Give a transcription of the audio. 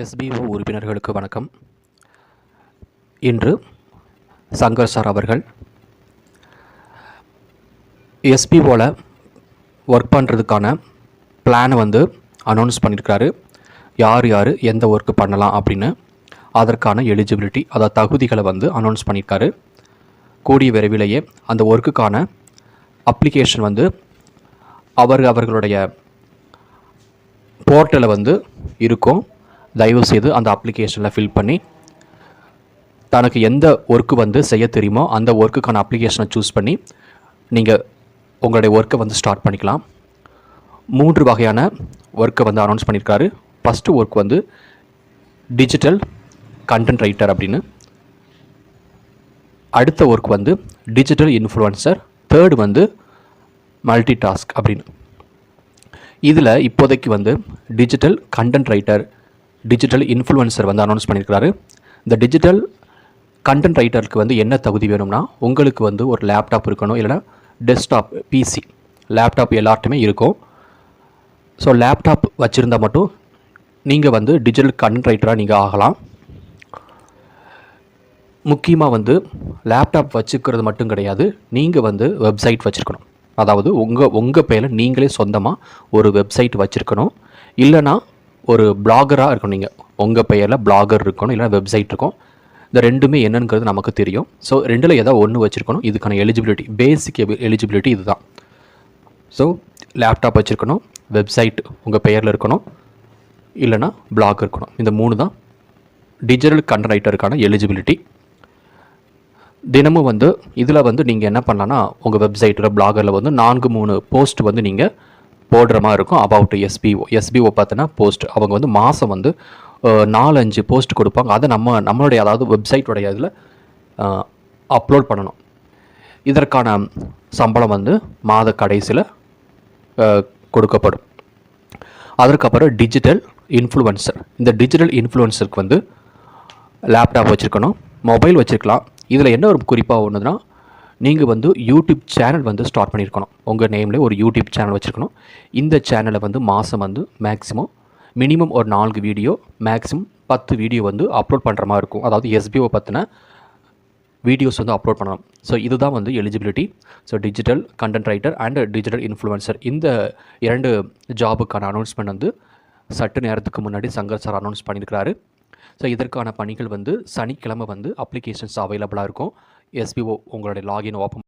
SPO உறுப்பினர்களுக்கு வணக்கம். இன்று சங்கர் சார் அவர்கள் எஸ்பிஓவில் ஒர்க் பண்ணுறதுக்கான பிளானை வந்து அனௌன்ஸ் பண்ணியிருக்காரு யார் யார் எந்த ஒர்க்கு பண்ணலாம் அப்படின்னு அதற்கான எலிஜிபிலிட்டி அதாவது தகுதிகளை வந்து அனௌன்ஸ் பண்ணியிருக்காரு கூடிய விரைவிலேயே அந்த ஒர்க்குக்கான அப்ளிகேஷன் வந்து அவர் அவர்களுடைய போர்ட்டலில் வந்து இருக்கும். தயவுசெய்து அந்த அப்ளிகேஷனில் ஃபில் பண்ணி தனக்கு எந்த ஒர்க்கு வந்து செய்ய தெரியுமோ அந்த ஒர்க்குக்கான அப்ளிகேஷனை சூஸ் பண்ணி நீங்கள் உங்களுடைய ஒர்க்கை வந்து ஸ்டார்ட் பண்ணிக்கலாம். மூன்று வகையான ஒர்க்கை வந்து அனௌன்ஸ் பண்ணியிருக்காரு ஃபஸ்ட்டு ஒர்க் வந்து டிஜிட்டல் கண்டென்ட் ரைட்டர் அப்படின்னு. அடுத்த ஒர்க் வந்து டிஜிட்டல் இன்ஃப்ளூயன்சர் தேர்டு வந்து மல்டி டாஸ்க் அப்படின்னு. இதில் இப்போதைக்கு வந்து digital content writer digital influencer வந்து அனௌன்ஸ் பண்ணியிருக்கிறாரு. இந்த டிஜிட்டல் கண்டென்ட் ரைட்டருக்கு வந்து என்ன தகுதி வேணும்னா உங்களுக்கு வந்து ஒரு லேப்டாப் இருக்கணும் இல்லைனா டெஸ்க்டாப் பிசி லேப்டாப் எல்லார்ட்டுமே இருக்கும். ஸோ லேப்டாப் வச்சுருந்தா மட்டும் நீங்கள் வந்து டிஜிட்டல் கண்டென்ட் ரைட்டராக நீங்கள் ஆகலாம். முக்கியமாக வந்து லேப்டாப் வச்சுக்கிறது மட்டும் கிடையாது நீங்கள் வந்து வெப்சைட் வச்சுருக்கணும். அதாவது உங்கள் உங்கள் பேரில் நீங்களே சொந்தமாக ஒரு வெப்சைட் வச்சுருக்கணும். இல்லைனா ஒரு பிளாகராக இருக்கணும் நீங்கள் உங்கள் பெயரில் பிளாகர் இருக்கணும் இல்லை வெப்சைட் இருக்கும். இந்த ரெண்டுமே என்னங்கிறது நமக்கு தெரியும். ஸோ ரெண்டில் ஏதாவது ஒன்று வச்சுருக்கணும் இதுக்கான எலிஜிபிலிட்டி பேசிக் எலிஜிபிலிட்டி இதுதான். ஸோ லேப்டாப் வச்சுருக்கணும் வெப்சைட் உங்கள் பெயரில் இருக்கணும் இல்லைனா பிளாக் இருக்கணும். இந்த மூணு தான் டிஜிட்டல் கண்டென்ட் ரைட்டருக்கான எலிஜிபிலிட்டி தினமும் வந்து இதில் வந்து நீங்கள் என்ன பண்ணலான்னா உங்கள் வெப்சைட்டில் பிளாகரில் வந்து நான்கு மூணு போஸ்ட் வந்து நீங்கள் போடுற மாதிரி இருக்கும் அபவுட் எஸ்பிஓ எஸ்பிஓ பார்த்தோன்னா போஸ்ட் அவங்க வந்து மாதம் வந்து நாலஞ்சு போஸ்ட் கொடுப்பாங்க. அதை நம்ம நம்மளுடைய அதாவது வெப்சைட்டோடைய இதில் அப்லோட் பண்ணணும். இதற்கான சம்பளம் வந்து மாத கடைசியில் கொடுக்கப்படும். அதற்கப்புறம் டிஜிட்டல் இன்ஃப்ளூயன்சர் இந்த டிஜிட்டல் இன்ஃப்ளூயன்சருக்கு வந்து லேப்டாப் வச்சுருக்கணும் மொபைல் வச்சுருக்கலாம். இதில் என்ன ஒரு குறிப்பாக ஒன்றுனா நீங்கள் வந்து யூடியூப் சேனல் வந்து ஸ்டார்ட் பண்ணியிருக்கணும் உங்கள் நேமில் ஒரு யூடியூப் சேனல் வச்சுருக்கணும். இந்த சேனலை வந்து மாதம் வந்து மேக்ஸிமம் மினிமம் ஒரு நான்கு வீடியோ மேக்ஸிமம் பத்து வீடியோ வந்து அப்லோட் பண்ணுற மாதிரி இருக்கும். அதாவது எஸ்பிஓ பற்றின வீடியோஸ் வந்து அப்லோட் பண்ணலாம் ஸோ இதுதான் வந்து eligibility. So digital content writer and digital influencer இந்த இரண்டு ஜாபுக்கான அனௌன்ஸ்மெண்ட் வந்து சற்று நேரத்துக்கு முன்னாடி சங்கர் சார் அனௌன்ஸ் பண்ணியிருக்கிறாரு ஸோ இதற்கான பணிகள் வந்து சனிக்கிழமை வந்து அப்ளிகேஷன்ஸ் அவைலபிளாக இருக்கும். எஸ்பிஓ உங்களுடைய லாகின் ஓப்பன்